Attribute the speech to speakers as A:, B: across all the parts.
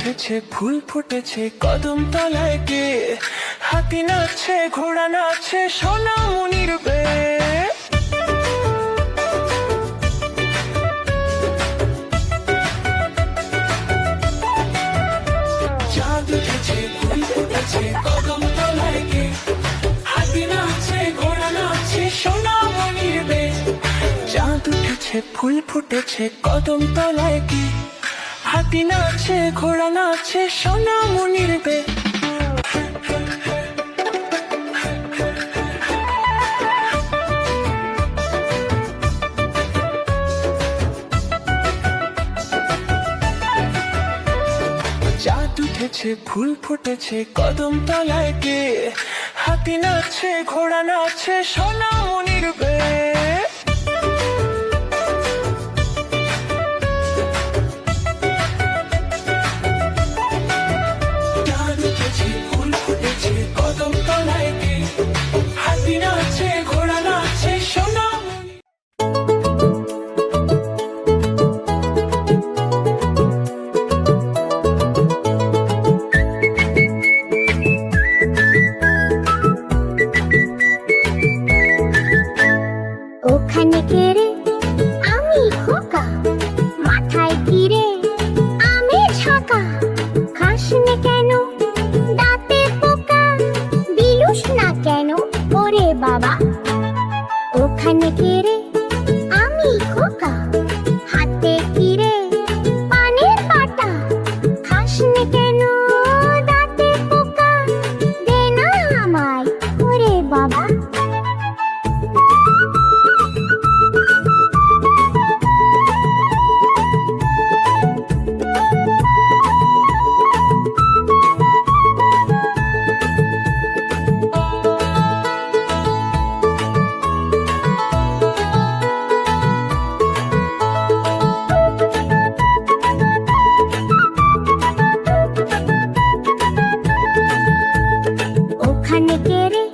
A: উঠেছে ফুল ফুটেছে, কদম তলায় কে? হাতি নাচছে, ঘোড়া নাচছে সোনা মনির বে চাঁদ উঠেছে, ফুল ফুটেছে, কদম তলায় কে? হাতি নাচছে, ঘোড়া নাচছে সোনা মনির বে চাঁদ উঠেছে, ফুল ফুটেছে, কদম তলায় কি? হাতি নাচছে ঘোড়া নাচছে সোনা মনির বে। চাঁদ উঠেছে, ফুল ফুটেছে, কদম তলায় কে? হাতি নাচছে ঘোড়া নাচছে সোনা মনির বে।
B: no it.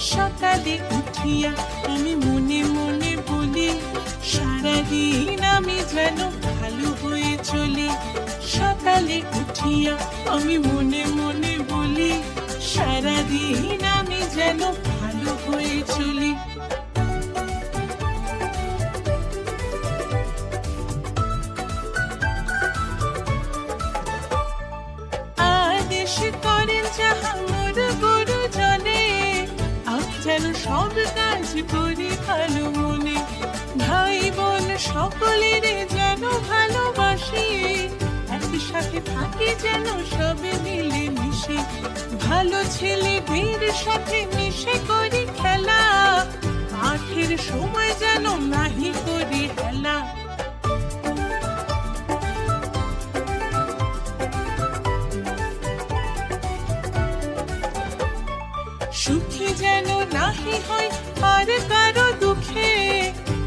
C: সকালে উঠিয়া আমি মনে মনে বলি, সারাদিন আমি যেন ভালো হয়ে চলি। সকালে উঠিয়া আমি মনে মনে বলি, সারাদিন আমি যেন ভালো হয়ে চলি। কাজ করি ভালো মনে ভাই বোন সকলের যেন ভালোবাসি, একসাথে থাকি যেন সবে মিলে মিশে ভালো ছেলেদের সাথে মিশে করি খেলা সুখী যেন নাহি হয়, আর কারও দুঃখে।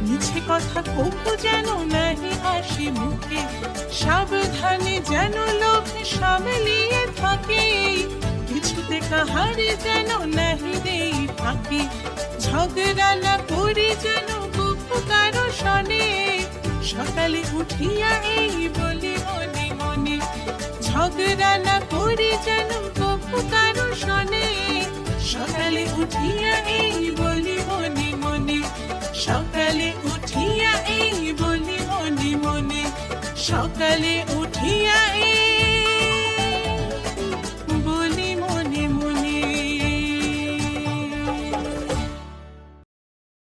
C: মিছে কথা কবু যেন নাহি, হাসি মুখে। সাবধানে যেন লোক সামলিয়ে থাকে। কিছুতে কাহারে যেন নাহি দেই থাকে ঝগড়া না করি যেন কবু কারও শনে সকালে উঠিয়া এই বলি মনে মনে। ঝগড়া না করি যেন কবু কারও শনে সকালে উঠিয়া এই বলি মনে মনে সকালে উঠিয়া এই বলি মনে মনে সকালে